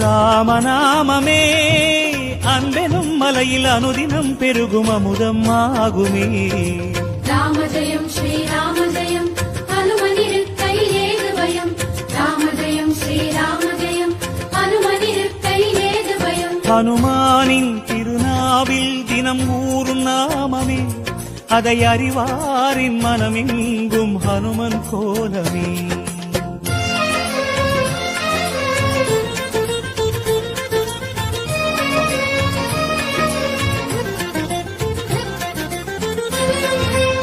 ராமநாமமே. அன்பெனும் மலையில் அனுதினம் பெருகும் அமுதம் ஆகுமே. ராம ஜெயம் ஸ்ரீராம ஜெயம் ஹனுமனிருக்கையில் ஏது பயம்? ராம ஜெயம் ஸ்ரீராம ஜெயம் ஹனுமனிருக்கையில் ஏது பயம்? ஹனுமானின் திருநாவில் தினம் ஊறும் நாமமே. அதை அறிவாரின் மனமெங்கும் ஹனுமன் கோலமே.